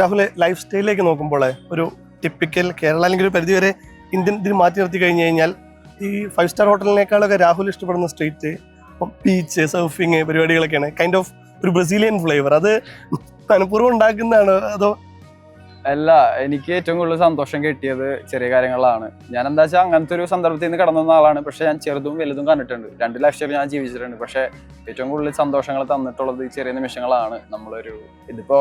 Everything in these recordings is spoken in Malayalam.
രാഹുൽ ലൈഫ് സ്റ്റൈലിലേക്ക് നോക്കുമ്പോൾ ഒരു ടിപ്പിക്കൽ കേരള അല്ലെങ്കിൽ ഒരു പരിധിവരെ ഇന്ത്യൻ ഇതിന് മാറ്റി നിർത്തി കഴിഞ്ഞു കഴിഞ്ഞാൽ ഈ ഫൈവ് സ്റ്റാർ ഹോട്ടലിനേക്കാളൊക്കെ രാഹുൽ ഇഷ്ടപ്പെടുന്ന സ്ട്രീറ്റ് ബീച്ച് സർഫിങ് പരിപാടികളൊക്കെയാണ് കൈൻഡ് ഓഫ് ഒരു ബ്രസീലിയൻ ഫ്ലേവർ അത് മനഃപൂർവം ഉണ്ടാക്കുന്നതാണ് അതോ? അല്ല എനിക്ക് ഏറ്റവും കൂടുതൽ സന്തോഷം കിട്ടിയത് ചെറിയ കാര്യങ്ങളാണ്. ഞാൻ എന്താ വെച്ചാൽ അങ്ങനത്തെ ഒരു സന്ദർഭത്തിൽ നിന്ന് കടന്നു വന്ന ആളാണ്. പക്ഷെ ഞാൻ ചെറുതും വലുതും കണ്ടിട്ടുണ്ട്. രണ്ട് ലക്ഷം ഞാൻ ജീവിച്ചിട്ടുണ്ട്. പക്ഷെ ഏറ്റവും കൂടുതൽ സന്തോഷങ്ങൾ തന്നിട്ടുള്ളത് ചെറിയ നിമിഷങ്ങളാണ് നമ്മളൊരു ഇതിപ്പോ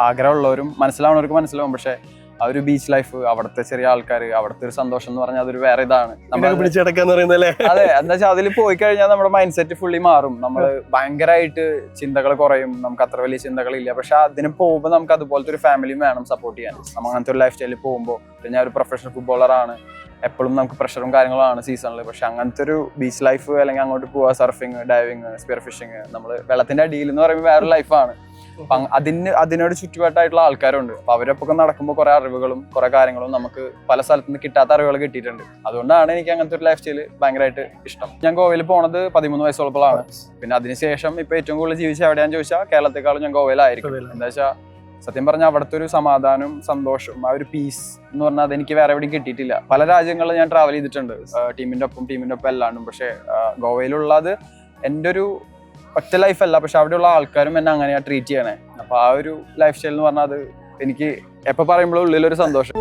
ആഗ്രഹമുള്ളവരും മനസ്സിലാവുന്നവർക്ക് മനസ്സിലാവും. പക്ഷെ ആ ഒരു ബീച്ച് ലൈഫ് അവിടുത്തെ ചെറിയ ആൾക്കാർ അവിടുത്തെ ഒരു സന്തോഷം എന്ന് പറഞ്ഞാൽ അതൊരു വേറെ ഇതാണ്. നമ്മൾ പിടിച്ചടക്കാന്ന് പറയുന്നത് അതെ എന്താ വെച്ചാൽ അതിൽ പോയി കഴിഞ്ഞാൽ നമ്മുടെ മൈൻഡ് സെറ്റ് ഫുള്ളി മാറും. നമ്മൾ ഭയങ്കരമായിട്ട് ചിന്തകൾ കുറയും. നമുക്ക് അത്ര വലിയ ചിന്തകളില്ല. പക്ഷെ അതിന് പോകുമ്പോൾ നമുക്ക് അതുപോലത്തെ ഒരു ഫാമിലിയും വേണം സപ്പോർട്ട് ചെയ്യാൻ. നമ്മൾ അങ്ങനത്തെ ഒരു ലൈഫ് സ്റ്റൈലിൽ പോകുമ്പോൾ ഞാൻ ഒരു പ്രൊഫഷണൽ ഫുട്ബോളർ ആണ്. എപ്പോഴും നമുക്ക് പ്രഷറും കാര്യങ്ങളാണ് സീസണിൽ പക്ഷെ അങ്ങനത്തെ ഒരു ബീച്ച് ലൈഫ് അല്ലെങ്കിൽ അങ്ങോട്ട് പോവുക സർഫിങ് ഡൈവിങ് സ്പിയർ ഫിഷിങ് നമ്മൾ വെള്ളത്തിന്റെ അടിയിൽ എന്ന് പറയുമ്പോൾ വേറൊരു ലൈഫാണ് അപ്പൊ അതിന് അതിനോട് ചുറ്റുപാട്ടായിട്ടുള്ള ആൾക്കാരുണ്ട്. അപ്പൊ അവരൊപ്പം നടക്കുമ്പോൾ കുറെ അറിവുകളും കുറെ കാര്യങ്ങളും നമുക്ക് പല സ്ഥലത്തു നിന്ന് കിട്ടാത്ത അറിവുകൾ കിട്ടിയിട്ടുണ്ട്. അതുകൊണ്ടാണ് എനിക്ക് അങ്ങനത്തെ ഒരു ലൈഫ് സ്റ്റൈൽ ഭയങ്കരമായിട്ട് ഇഷ്ടം. ഞാൻ ഗോവയിൽ പോണത് പതിമൂന്ന് വയസ്സുള്ളപ്പോഴാണ്. പിന്നെ അതിനുശേഷം ഇപ്പൊ ഏറ്റവും കൂടുതൽ ജീവിച്ച എവിടെയാന്ന് ചോദിച്ചാൽ കേരളത്തെക്കാളും ഞാൻ ഗോവയിലായിരിക്കും. എന്താ വെച്ചാൽ സത്യം പറഞ്ഞാൽ അവിടുത്തെ ഒരു സമാധാനവും സന്തോഷവും ആ ഒരു പീസ് എന്ന് പറഞ്ഞാൽ അതെനിക്ക് വേറെ എവിടെയും കിട്ടിയിട്ടില്ല. പല രാജ്യങ്ങളിൽ ഞാൻ ട്രാവൽ ചെയ്തിട്ടുണ്ട്. ടീമിന്റെ ഒപ്പം ടീമിന്റെ ഒപ്പം എല്ലാണ്ടും. പക്ഷേ ഗോവയിലുള്ളത് എന്റെ ഒരു ഒറ്റ ലൈഫല്ല പക്ഷെ അവിടെയുള്ള ആൾക്കാരും എന്നെ അങ്ങനെയാണ് ട്രീറ്റ് ചെയ്യണേ. അപ്പൊ ആ ഒരു ലൈഫ് സ്റ്റൈൽ എന്ന് പറഞ്ഞാൽ അത് എനിക്ക് എപ്പോൾ പറയുമ്പോഴും ഉള്ളിലൊരു സന്തോഷം.